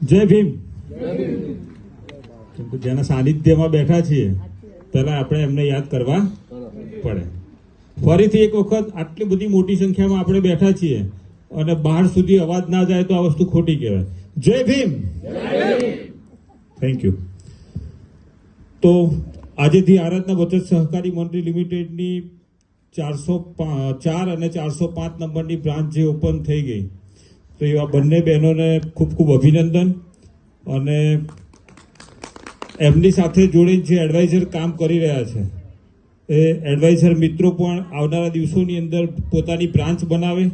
જય ભીમ. જેના સાનિધ્યમાં બેઠા છીએ પહેલા આપણે એમને યાદ કરવા પડે. ફરીથી એક વખત આટલી બધી મોટી સંખ્યામાં આપણે બેઠા છીએ અને બહાર સુધી અવાજ ના જાય તો આ વસ્તુ ખોટી કહેવાય. જય ભીમ. થેન્ક યુ તો આજેથી આરાધના બચત સહકારી મંડળી લિમિટેડની ચારસો ચાર અને ચારસો પાંચ નંબરની બ્રાન્ચ જે ઓપન થઈ ગઈ તો એવા બંને બહેનોને ખૂબ ખૂબ અભિનંદન અને એમની સાથે જોડે જે એડવાઇઝર કામ કરી રહ્યા છે, એ એડવાઇઝર મિત્રો પણ આવનારા દિવસોની અંદર પોતાની બ્રાન્ચ બનાવે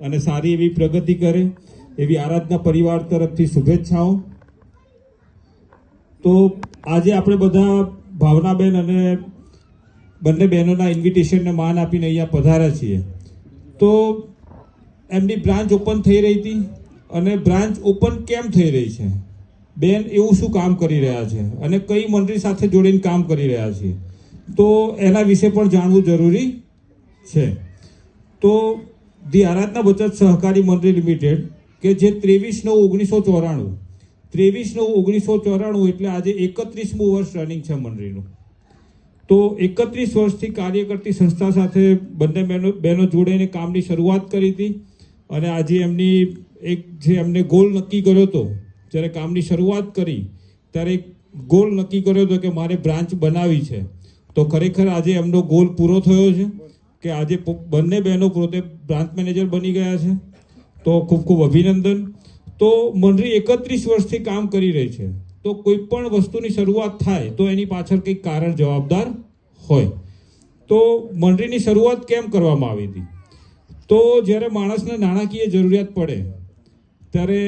અને સારી એવી પ્રગતિ કરે એવી આરાધના પરિવાર તરફથી શુભેચ્છાઓ. તો આજે આપણે બધા ભાવનાબેન અને બંને બહેનોના ઇન્વિટેશનને માન આપીને અહીંયા પધાર્યા છીએ. તો એમની બ્રાન્ચ ઓપન થઈ રહી હતી અને બ્રાન્ચ ઓપન કેમ થઈ રહી છે? બેન, એવું શું કામ કરી રહ્યા છે? અને કઈ મંડળી સાથે જોડીને કામ કરી રહ્યા છે? તો એના વિશે પણ જાણવું જરૂરી છે. તો ધી આરાધના બચત સહકારી મંડળી લિમિટેડ કે જે ત્રેવીસ નવ ઓગણીસો ચોરાણું, ત્રેવીસ નવ ઓગણીસો ચોરાણું એટલે આજે એકત્રીસમું વર્ષ રનિંગ છે મંડળીનું તો એકત્રીસ વર્ષથી કાર્ય કરતી સંસ્થા સાથે બંને બહેનો બહેનો જોડાઈને કામની શરૂઆત કરી હતી. અને આજે એમની એક જે એમને ગોલ નક્કી કર્યો હતો, જ્યારે કામની શરૂઆત કરી, ત્યારે એક ગોલ નક્કી કર્યો હતો કે મારે બ્રાન્ચ બનાવી છે. તો ખરેખર આજે એમનો ગોલ પૂરો થયો છે કે આજે બંને બહેનો પોતે બ્રાન્ચ મેનેજર બની ગયા છે. તો ખૂબ ખૂબ અભિનંદન. તો મંડળી એકત્રીસ વર્ષથી કામ કરી રહી છે. તો કોઈ પણ વસ્તુની શરૂઆત થાય તો એની પાછળ કંઈક કારણ જવાબદાર હોય. તો મંડળીની શરૂઆત કેમ કરવામાં આવી હતી? તો જ્યારે માણસને નાણાકીય જરૂરિયાત પડે, ત્યારે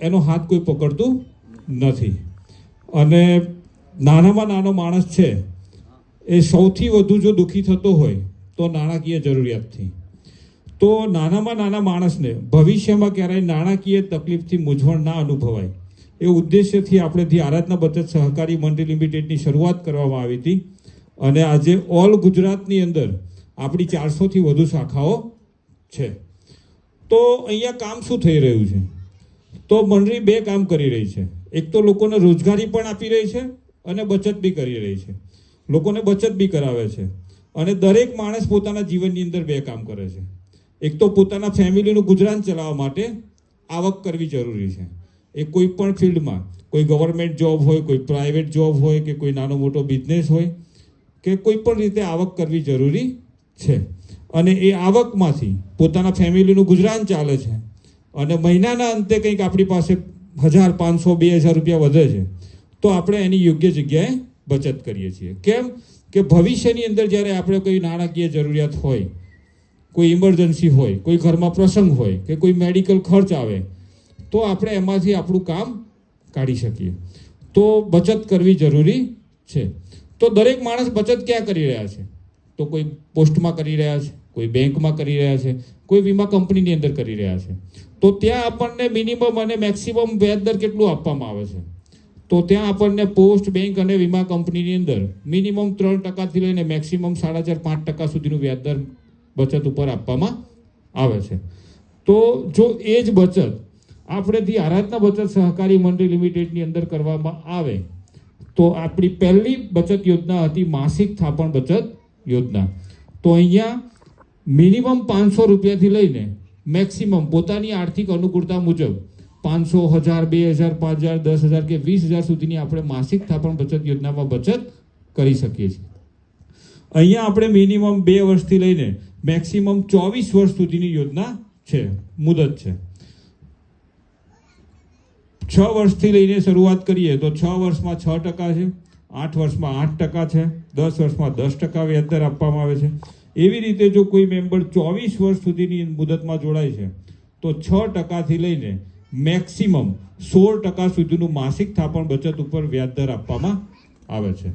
એનો હાથ કોઈ પકડતું નથી. અને નાનામાં નાનો માણસ છે, એ સૌથી વધુ જો દુઃખી થતો હોય, તો નાણાકીય જરૂરિયાતથી. તો નાનામાં નાના માણસને ભવિષ્યમાં ક્યારેય નાણાકીય તકલીફથી મૂંઝવણ ના અનુભવાય. એ ઉદ્દેશ્યથી આપણે ધી આરાધના બચત સહકારી મંડળી લિમિટેડની શરૂઆત કરવામાં આવી હતી. અને આજે ઓલ ગુજરાતની અંદર આપણી ચારસોથી વધુ શાખાઓ છે. તો અહીંયા કામ શું થઈ રહ્યું છે? તો મંડળી બે કામ કરી રહી છે. એક તો લોકોને રોજગારી પણ આપી રહી છે અને બચત બી કરી રહી છે. લોકોને બચત બી કરાવે છે. અને દરેક માણસ પોતાના જીવનની અંદર બે કામ કરે છે. એક તો પોતાના ફેમિલીનું ગુજરાન ચલાવવા માટે આવક કરવી જરૂરી છે. એ કોઈ પણ ફિલ્ડમાં, કોઈ ગવર્મેન્ટ જોબ હોય, કોઈ પ્રાઇવેટ જોબ હોય કે કોઈ નાનો મોટો બિઝનેસ હોય કે કોઈ પણ રીતે આવક કરવી જરૂરી છે. અને એ આવકમાંથી પોતાના ફેમિલીનું ગુજરાન ચાલે છે. અને મહિનાના અંતે કંઈક આપણી પાસે હજાર પાંચસો, બે હજાર રૂપિયા વધે છે, તો આપણે એની યોગ્ય જગ્યાએ બચત કરીએ છીએ. કેમ કે ભવિષ્યની અંદર જ્યારે આપણે કોઈ નાણાકીય જરૂરિયાત હોય, કોઈ ઇમરજન્સી હોય, કોઈ ઘરમાં પ્રસંગ હોય કે કોઈ મેડિકલ ખર્ચ આવે, તો આપણે એમાંથી આપણું કામ કાઢી શકીએ. તો બચત કરવી જરૂરી છે. તો દરેક માણસ બચત ક્યાં કરી રહ્યા છે? તો કોઈ પોસ્ટમાં કરી રહ્યા છે કોઈ બેંકમાં કરી રહ્યા છે, કોઈ વીમા કંપનીની અંદર કરી રહ્યા છે. તો ત્યાં આપણને મિનિમમ અને મેક્સિમમ વ્યાજ દર કેટલું આપવામાં આવે છે? તો ત્યાં આપણને પોસ્ટ બેંક અને વીમા કંપનીની અંદર મિનિમમ ત્રણ ટકાથી લઈને મેક્સિમમ સાડા ચાર, પાંચ ટકા સુધીનું વ્યાજ દર બચત ઉપર આપવામાં આવે છે. તો જો એ જ બચત આપણેથી આરાધના બચત સહકારી મંડળી લિમિટેડની અંદર કરવામાં આવે, તો આપણી પહેલી બચત યોજના હતી માસિક થાપણ બચત યોજના. તો અહીંયા મિનિમમ પાંચસો રૂપિયાથી લઈને મેક્સિમમ પોતાની આર્થિક અનુકૂળતા મુજબ પાંચસો, હજાર, બે હજાર, પાંચ હજાર, દસ હજાર કે વીસ હજાર સુધીની આપણે માસિક થાપણ બચત યોજનામાં બચત કરી શકીએ છીએ. અહીંયા આપણે મિનિમમ બે વર્ષથી લઈને મેક્સિમમ ચોવીસ વર્ષ સુધીની યોજના છે, મુદત છે. છ વર્ષથી લઈને શરૂઆત કરીએ તો છ વર્ષમાં છ ટકા છે, આઠ વર્ષમાં આઠ ટકા છે, દસ વર્ષમાં દસ ટકા વ્યાજદર આપવામાં આવે છે. એવી રીતે જો કોઈ મેમ્બર ચોવીસ વર્ષ સુધીની મુદતમાં જોડાય છે, તો છ ટકાથી લઈને મેક્સિમમ સોળ ટકા સુધીનું માસિક થાપણ બચત ઉપર વ્યાજદર આપવામાં આવે છે.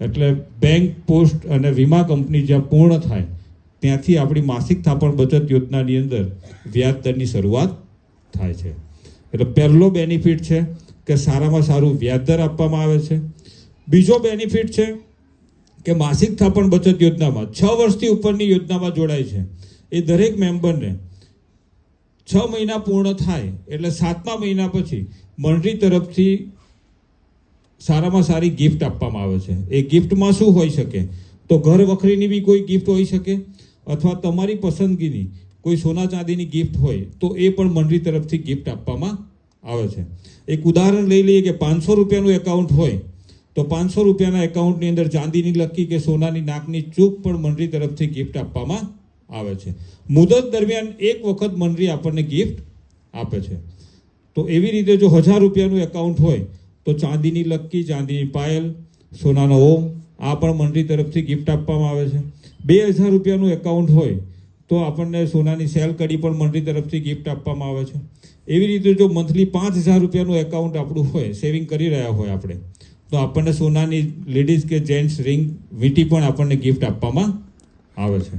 એટલે બેંક, પોસ્ટ અને વીમા કંપની જ્યાં પૂર્ણ થાય, ત્યાંથી આપણી માસિક થાપણ બચત યોજનાની અંદર વ્યાજ દરની શરૂઆત થાય છે. એટલે પહેલો બેનિફિટ છે કે સારામાં સારું વ્યાજદર આપવામાં આવે છે. બીજો બેનિફિટ છે કે માસિક થાપણ બચત યોજનામાં છ વર્ષથી ઉપરની યોજનામાં જોડાય છે. એ દરેક મેમ્બરને છ મહિના પૂર્ણ થાય એટલે સાતમા મહિના પછી મંડળી તરફથી સારામાં સારી ગિફ્ટ આપવામાં આવે છે. એ ગિફ્ટમાં શું હોઈ શકે? તો ઘર વખરીની બી કોઈ ગિફ્ટ હોઈ શકે અથવા તમારી પસંદગીની કોઈ સોના ચાંદીની ગિફ્ટ હોય તો એ પણ મંડળી તરફથી ગિફ્ટ આપવામાં આવે છે. એક ઉદાહરણ લઈ લઈએ કે પાંચસો રૂપિયાનું એકાઉન્ટ હોય તો પાંચસો રૂપિયાના એકાઉન્ટની અંદર ચાંદીની લકી કે સોનાની નાકની ચૂક પણ મંડળી તરફથી ગિફ્ટ આપવામાં આવે છે. મુદત દરમિયાન એક વખત મંડળી આપણને ગિફ્ટ આપે છે. તો એવી રીતે જો હજાર રૂપિયાનું એકાઉન્ટ હોય, તો ચાંદીની લક્કી ચાંદીની પાયલ, સોનાનો ઓમ, આ પણ મંડળી તરફથી ગિફ્ટ આપવામાં આવે છે. બે હજાર રૂપિયાનું એકાઉન્ટ હોય, તો આપણને સોનાની સેલ કડી પણ મંડળી તરફથી ગિફ્ટ આપવામાં આવે છે. એવી રીતે જો મંથલી પાંચ હજાર રૂપિયાનું એકાઉન્ટ આપણું હોય, સેવિંગ કરી રહ્યા હોય આપણે તો આપણને સોનાની લેડીઝ કે જેન્ટ્સ રિંગ વીંટી પણ આપણને ગિફ્ટ આપવામાં આવે છે.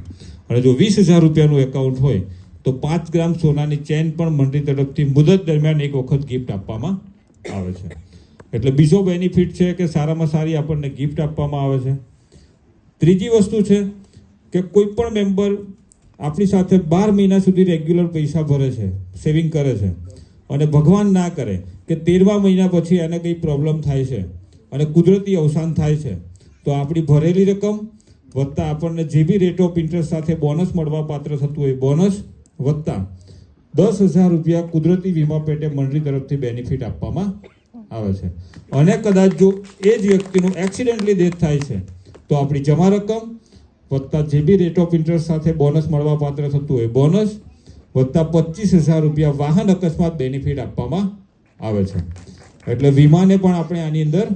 અને જો વીસ હજાર રૂપિયાનું એકાઉન્ટ હોય, તો પાંચ ગ્રામ સોનાની ચેન પણ મંડળી તરફથી મુદત દરમિયાન એક વખત ગિફ્ટ આપવામાં આવે છે. એટલે બીજો બેનિફિટ છે કે સારામાં સારી આપણને ગિફ્ટ આપવામાં આવે છે. ત્રીજી વસ્તુ છે કે કોઈ પણ મેમ્બર આપણી સાથે બાર મહિના સુધી રેગ્યુલર પૈસા ભરે છે સેવિંગ કરે છે. અને ભગવાન ના કરે કે તેરમા મહિના પછી એને કંઈ પ્રોબ્લેમ થાય છે. અને કુદરતી અવસાન થાય છે. તો આપણી ભરેલી રકમ વત્તા આપણને જે બી રેટ ઓફ ઇન્ટરેસ્ટ સાથે બોનસ મળવા પાત્ર થતું હોય બોનસ વત્તા દસ હજાર રૂપિયા કુદરતી વીમા પેટે મંડળી તરફથી બેનિફિટ આપવામાં આવે છે. અને કદાચ જો એ જ વ્યક્તિનું એક્સિડન્ટલી ડેથ થાય છે, તો આપણી જમા રકમ વત્તા જે બી રેટ ઓફ ઇન્ટરેસ્ટ સાથે બોનસ મળવા પાત્ર થતું હોય બોનસ વત્તા પચીસ હજાર રૂપિયા વાહન અકસ્માત બેનિફિટ આપવામાં આવે છે. એટલે વીમાને પણ આપણે આની અંદર